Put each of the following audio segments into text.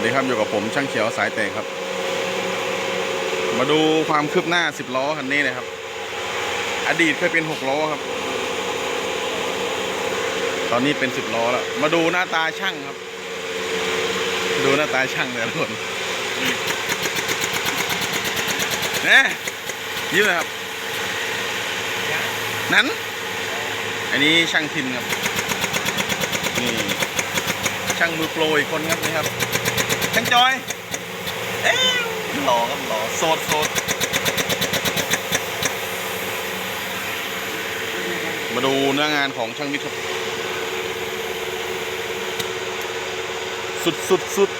วัสดีครับอยู่กับผมช่างเขียวสายแตกครับ มาดูความคืบหน้า 10 ล้อคันนี้นะครับ อดีตเคยเป็น 6 ล้อครับ ตอนนี้เป็น 10 ล้อแล้ว มาดูหน้าตาช่างครับ ดูหน้าตาช่างแต่ละคนเนี่ยยิ้มเลยครับ นั้น อันนี้ช่างทินครับ นี่ช่างมือโปรอีกคนครับนี่ครับ ช่างจอย เอ๊ะหล่อครับหล่อโสดโสดมาดูเนื้องานของช่างวิทย์ครับ สุดสุดสุด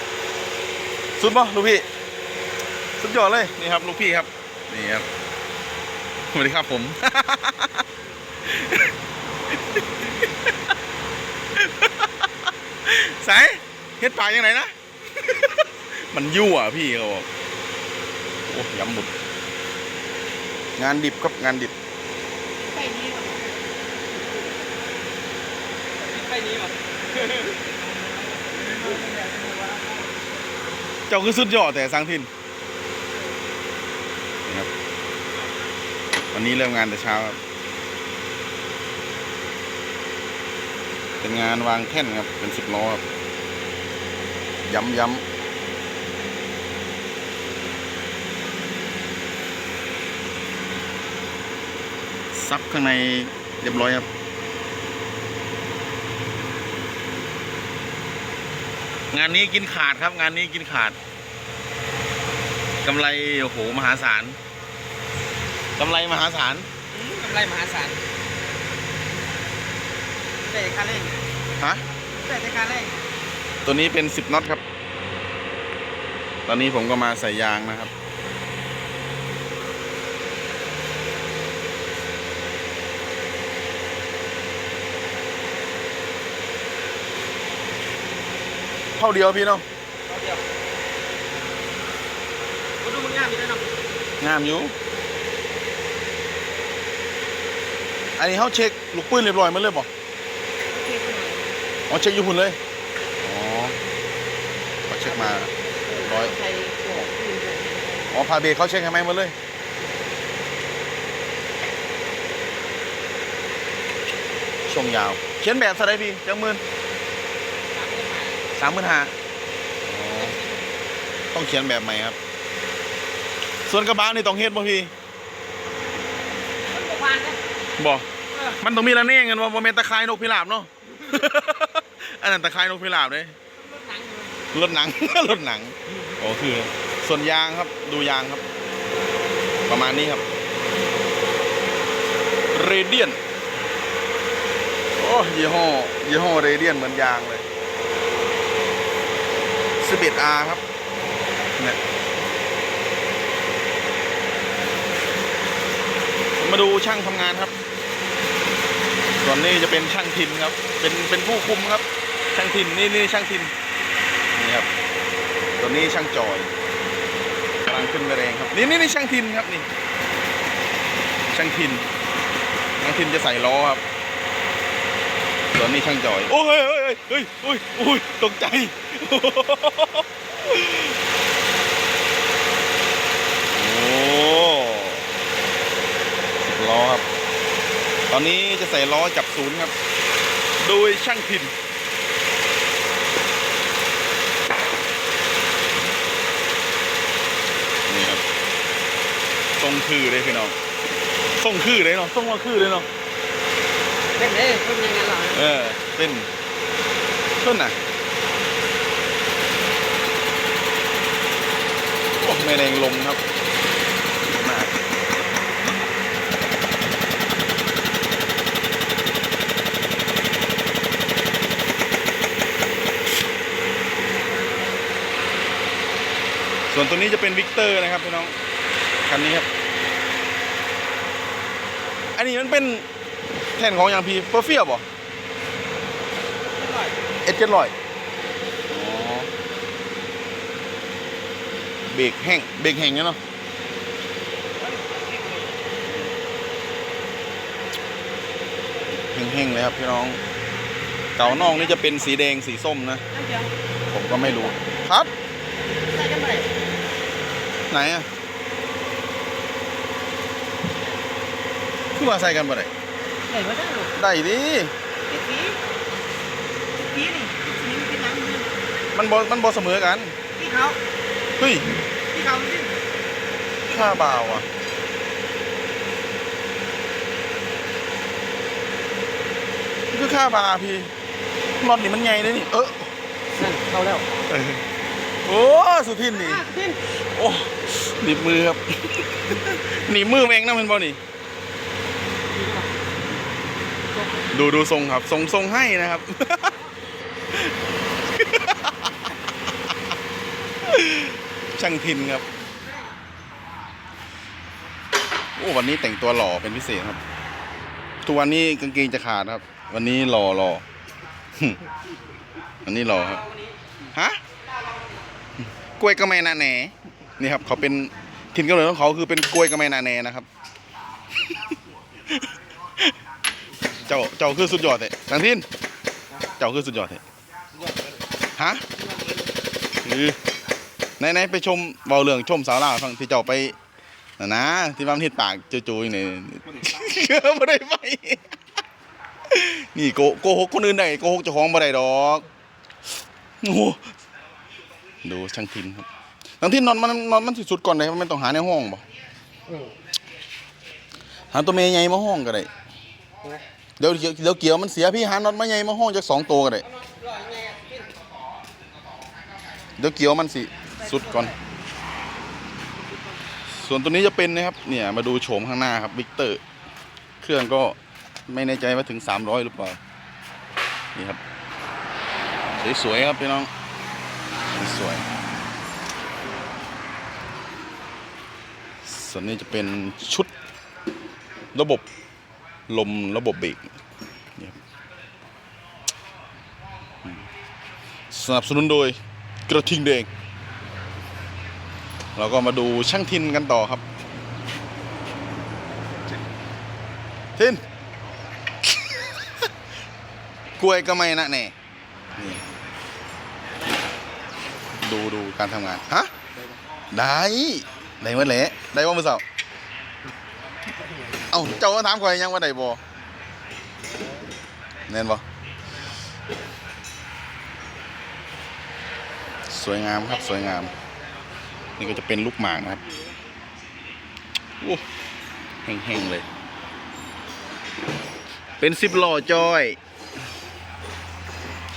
สุดป่ะลูกพี่ สุดยอดเลย นี่ครับ ลูกพี่ครับ นี่ครับ สวัสดีครับผม สายเฮ็ดปากยังไงนะ มันยั่วพี่เขาบอกโอ้ย้ำหมดงานดิบครับงานดิบไปนี้ว่ะไปนี้ว่ะเจ้าคือสุดยอดแต่สร้างทินนี่ครับ วันนี้เริ่มงานแต่เช้าครับ เป็นงานวางแท่นครับ เป็นสิบล้อครับ ย้ำย้ำ ซับข้างในเรียบร้อยครับ งานนี้กินขาดครับ งานนี้กินขาดกำไรโอ้โหมหาศาลกำไรมหาศาลอืมกำไรมหาศาลแต่ค่าแรงฮะแต่ค่าแรงตัวนี้เป็นสิบน็อตครับ ตอนนี้ผมก็มาใส่ยางนะครับ เท่าเดียวพี่เนาะเอาเดียวมาดูมันงามอยู่ด้เนาะงามอยู่อันนี้เขาเช็คลูกปืนเรียบร้อยหมาเลยบ่อเคคุณหน่อยอ๋อเช็คอยู่หุ่นเลย อ๋อเขาเช็คมาร้อยใครบวกคืนบวกอ๋อพาเบรเขาเช็คให้ไหมหมาเลยช่วงยาว เขียนแบบสไลด์พี่จังมื่น สามพันห้าสามหมื่นห้าอ๋อต้องเขียนแบบใหม่ครับ ส่วนกระบะนี่ต้องเฮ็ดบ่พี่มันประมาณนะบ่เออมันต้องมีระเน่เงินว่าโมเมนตะไคร้นกพิราบเนาะ อันนั้นตะไคร้นกพิราบเลยรถหนังอยู่รถหนังรถหนังโอ้คือ ส่วนยางครับ ดูยางครับ ประมาณนี้ครับ เรเดียน โอ้ยี่ห้อยี่ห้อเรเดียนเหมือนยางเลย 11 R ครับเนี่ยมาดูช่างทำงานครับ ส่วนนี้จะเป็นช่างทินครับ เป็นเป็นผู้คุมครับ ช่างทินนี่นี่ช่างทินนี่ครับตัวนี้ช่างจอยกำลังขึ้นไปแรงครับ นี่นี่นี่ช่างทินครับนี่ ช่างทินช่างทินจะใส่ล้อครับ สวนนี้ช่างจอย โอ้ยเฮ้ยเฮ้ยเฮ้ยโอ้ยตกใจ โอ้สิบล้อครับ ตอนนี้จะใส่ล้อจับศูนย์ครับ โดยช่างทินนี่ครับทรงคือเลยพี่น้องทรงคือเลยเนาะทรงว่าคือเลยเนาะ เล่นเลยคนยังไงล่ะเออเป็นต้นน่ะโอ้ไม่แรงลมครับมากส่วนตัวนี้จะเป็นวิกเตอร์นะครับพี่น้องคันนี้ครับ อันนี้มันเป็น แท่นของอย่างพีเปอร์เฟียบ่เอ็ดเจ็ดร้อยเบรกแห้งเบรกแห้งเนี่ยเนาะแห้งๆเลยครับพี่น้อง เก่านอกนี่จะเป็นสีแดงสีส้มนะเดี๋ยวผมก็ไม่รู้ครับเใส่กันไปไหนอะคือว่าใส่กันบ่ได้ ใส่มาได้หรอได้ดิไอ้สีไอ้สีนี่ไอ้สีมันเป็นหนังมือมันบ่มันบ่เสมอกันที่เขาเฮ้ยที่เขาที่ค่าบาวอะนี่คือค่าบาพี่น็อตนี่มันใหญ่เลยนี่ เออนั่นเข้าแล้วเออโอ้สุทินนี่อะขึ้นโอ้หนีบมือครับ หนีบมือเองนะมันบ่นี่ ดูดูทรงครับ ทรงทรงให้นะครับ ช่างทินครับ โอ้วันนี้แต่งตัวหล่อเป็นพิเศษครับ ทุกวันนี้กางเกงจะขาดครับ วันนี้หล่อหล่อวันนี้หล่อครับ ฮะ กล้วยกระแมนาแหนนี่ครับ เขาเป็นถิ่นกำเนิดของเขาคือเป็นกล้วยกระแมนาแหนนะครับ เจ้าเจ้าคือสุดยอดเลยทางทินเจ้าคือสุดยอดเลยฮะคือไหนไหนไปชมเบาเรื่องชมสาวลาวฟังที่เจ้าไปน่ะนะที่บ้านทิดปากจู่ๆนี่ไม่ได้ไปนี่โกโกหกคนอื่นได้โกหกเจ้าของบ่ได้ดอกโอ้โหดูช่างทินครับช่างทินนอนมันนอนมันสิสุดก่อนเลยมันต้องหาในห้องบ่หาตัวเมย์ใหญ่มาห้องก็ได้ เดี๋ยวเดี๋ยวเดี๋ยวเกี่ยวมันเสียพี่หาน็อตมาใหญ่มาห้องจากสองตัวก็ได้เดี๋ยวเกี่ยวมันสิสุดก่อน ส่วนตัวนี้จะเป็นนะครับ เนี่ยมาดูโฉมข้างหน้าครับวิกเตอร์ เครื่องก็ไม่แน่ใจว่าถึง300หรือเปล่า นี่ครับ สวยๆครับพี่น้อง สวยส่วนนี้จะเป็นชุดระบบ ลมระบบเบรกนี่ครับอืมสนับสนุนโดยกระทิงแดงเราก็มาดูช่างทินกันต่อครับ ทินกล้วยก็ไม่นะแน่ดูดูการทำงาน ฮะ ได้ ได้เมื่อไหร่ได้ว่าเมื่อเสาร์เอ้าเจ้าก็ถามข่อยยังว่าได้บ่แน่นบ่สวยงามครับสวยงาม นี่ก็จะเป็นลูกหมากนะครับโอ้แห้งๆเลย เป็นสิบล้อจอย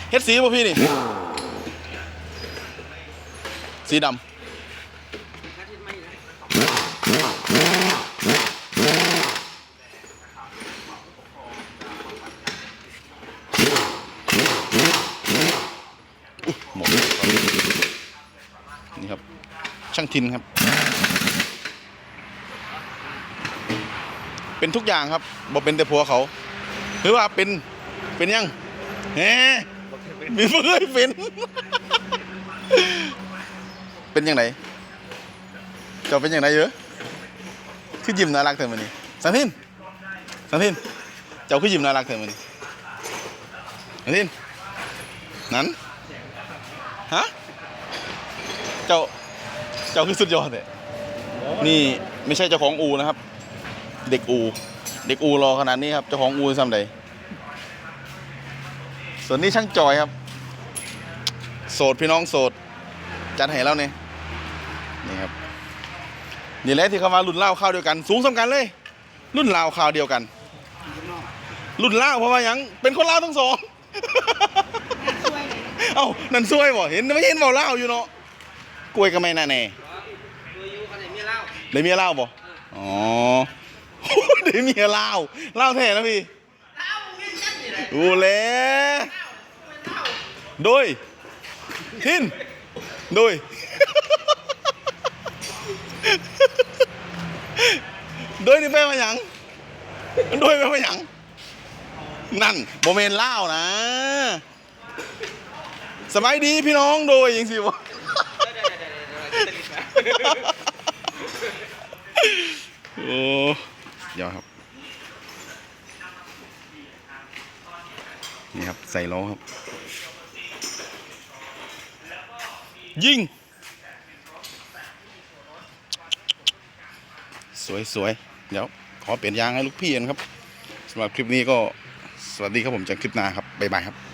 เฮ็ดสีป่ะพี่นี่ สีดำอุ๊ยหมดแล้วนี่ครับ ช่าง ทินครับ เป็นทุกอย่างครับบ่เป็นแต่ผัวเขา หรือว่าเป็นเป็นยังแหมมีเพื่อนเป็น เป็นยังไงเจ้าเป็นยังไงเยอะคือยิ้มน่ารักเถอะมันนี่สันทินสันทินเจ้าคือยิ้มน่ารักเถอะมันนี่สันทินนั้นฮะเจ้า เจ้าคือสุดยอดเลยนี่ไม่ใช่เจ้าของอูนะครับ เด็กอู เด็กอูรอขนาดนี้ครับ เจ้าของอูซ้ำใดส่วนนี้ช่างจอยครับ โสดพี่น้องโสด จัดให้แล้วเนี่ยนี่ครับนี่แหละที่เขามารุ่นเล่าข้าวเดียวกัน สูงสำกันเลย รุ่นเล่าข้าวเดียวกัน รุ่นเล่าเพราะว่าหยังเป็นคนเล่าวทั้งสอง เอ้านั่นซวยบ่เห็นไม่เห็นเบาเล่าวอยู่เนาะ กล้วยก็ไม่น่าแน่ตัวยูคันไหนมีเหล้าได้เมียเล่าวบ่อ๋อได้เมียเล่าวเล่าวแท้แล้วพี่เหล้าเงี้ยจัดนี่แหละดูแลเหล้าโดยทินโดยโดยนี่แปลว่าหยังโดยแปลว่าหยังนั่นโมเมนเล่าวนะ สบายดีพี่น้องโดยยังสิวะ โอ้ยอครับ นี่ครับ ใส่ล้อครับ ยิง สวยๆ เดี๋ยว ขอเปลี่ยนยางให้ลูกพี่นะครับสำหรับคลิปนี้ก็สวัสดีครับผมจากคลิปหน้าครับ บ๊ายบายครับ